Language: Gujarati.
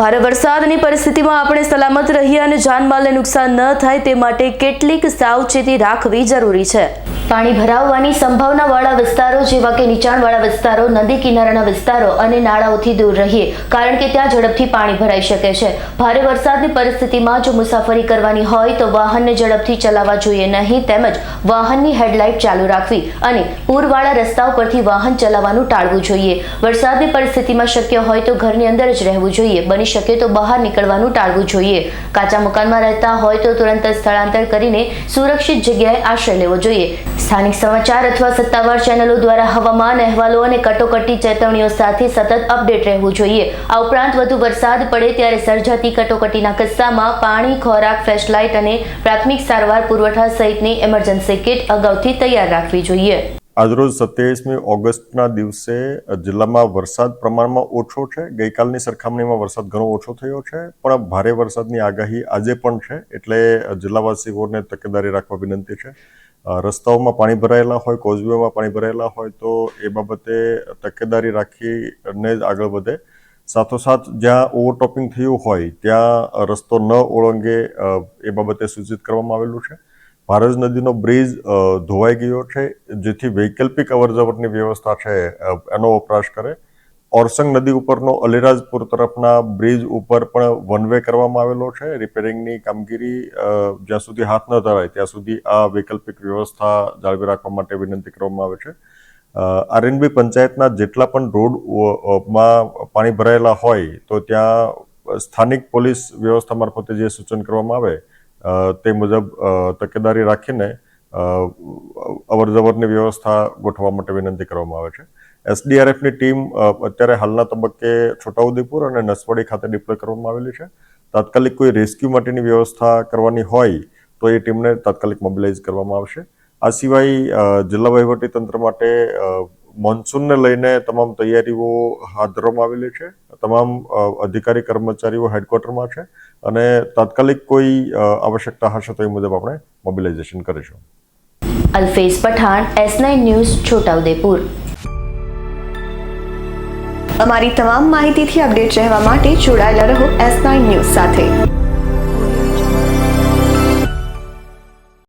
ભારે વરસાદની પરિસ્થિતિમાં આપણે સલામત રહીએ અને જાનમાલને નુકસાન ન થાય તે માટે કેટલીક સાવચેતી રાખવી જરૂરી છે. પાણી ભરાવવાની સંભાવનાવાળા વિસ્તારો જેવા કે નીચાણવાળા વિસ્તારો, નદી કિનારાના વિસ્તારો અને નાળાઓથી દૂર રહીએ, કારણ કે ત્યાં ઝડપથી પાણી ભરાઈ શકે છે. ભારે વરસાદની પરિસ્થિતિમાં જો મુસાફરી કરવાની હોય તો વાહનને ઝડપથી ચલાવવા જોઈએ નહીં, તેમજ વાહનની હેડલાઇટ ચાલુ રાખવી અને પૂરવાળા રસ્તાઓ પરથી વાહન ચલાવવાનું ટાળવું જોઈએ. વરસાદની પરિસ્થિતિમાં શક્ય હોય તો ઘરની અંદર જ રહેવું જોઈએ. બની શકે તો બહાર નીકળવાનું ટાળવું જોઈએ. કાચા મકાનમાં રહેતા હોય તો તુરંત સ્થળાંતર કરીને સુરક્ષિત જગ્યાએ આશ્રય લેવો જોઈએ. સ્થાનિક સમાચાર અથવા સત્તાવાર ચેનલો દ્વારા હવામાન અહેવાલો અને કટોકટી ચેતવણીઓ સાથે સતત અપડેટ રહેવું જોઈએ. આ ઉપરાંત વધુ વરસાદ પડે ત્યારે સર્જાતી કટોકટીના કિસ્સામાં પાણી, ખોરાક, ફ્લેશલાઇટ અને પ્રાથમિક સારવાર પુરવઠા સહિતની એમરજન્સી કિટ અગાઉથી તૈયાર રાખવી જોઈએ. આજરોજ સત્યાવીસમી ઓગસ્ટના દિવસે જિલ્લામાં વરસાદ પ્રમાણમાં ઓછો છે. ગઈકાલની સરખામણીમાં વરસાદ ઘણો ઓછો થયો છે, પણ ભારે વરસાદની આગાહી આજે પણ છે. એટલે જિલ્લાવાસીઓને તકેદારી રાખવા વિનંતી છે. રસ્તાઓમાં પાણી ભરાયેલા હોય, કોઝવેમાં પાણી ભરાયેલા હોય, તો એ બાબતે તકેદારી રાખીને જ આગળ વધે. સાથોસાથ, જ્યાં ઓવરટોપિંગ થયું હોય, ત્યાં રસ્તો ન ઓળંગે એ બાબતે સૂચિત કરવામાં આવેલું છે. ભારજ નદીનો બ્રિજ ધોવાઈ ગયો છે જેથી વૈકલ્પિક અવરજવરની વ્યવસ્થા છે એનો વપરાશ કરે. ઓરસંગ નદી ઉપરનો અલીરાજપુર તરફના બ્રિજ ઉપર પણ વન વે કરવામાં આવેલો છે. રિપેરિંગની કામગીરી જ્યાં સુધી હાથ ન ધરાય ત્યાં સુધી આ વૈકલ્પિક વ્યવસ્થા જાળવી રાખવા માટે વિનંતી કરવામાં આવે છે. આરએનબી પંચાયતના જેટલા પણ રોડ અ, અ, માં પાણી ભરાયેલા હોય તો ત્યાં સ્થાનિક પોલીસ વ્યવસ્થા મારફતે જે સૂચન કરવામાં આવે તે મુજબ તકેદારી રાખીને અવરજવરની વ્યવસ્થા ગોઠવવા માટે વિનંતી કરવામાં આવે છે. એસડીઆરએફની ટીમ અત્યારે હાલના તબક્કે છોટાઉદેપુર અને નસવાડી ખાતે ડિપ્લોય કરવામાં આવેલી છે. તાત્કાલિક કોઈ રેસ્ક્યુ માટેની વ્યવસ્થા કરવાની હોય, તો એ ટીમને તાત્કાલિક મોબિલાઇઝ કરવામાં આવશે. આ સિવાય જિલ્લા વહીવટી તંત્ર માટે મોન્સૂનને લઈને તમામ તૈયારીઓ હાથ ધરવામાં આવેલી છે. તમામ અધિકારી કર્મચારીઓ હેડક્વાર્ટરમાં છે અને તાત્કાલિક કોઈ આવશ્યકતા હશે તો એ મુજબ આપણે મોબિલાઇઝેશન કરીશું. Alfez Pathan S nine news Chhota Udepur. અમારી તમામ માહિતીથી અપડેટ રહેવા માટે જોડાયેલા રહો એસ નાઇન ન્યૂઝ સાથે.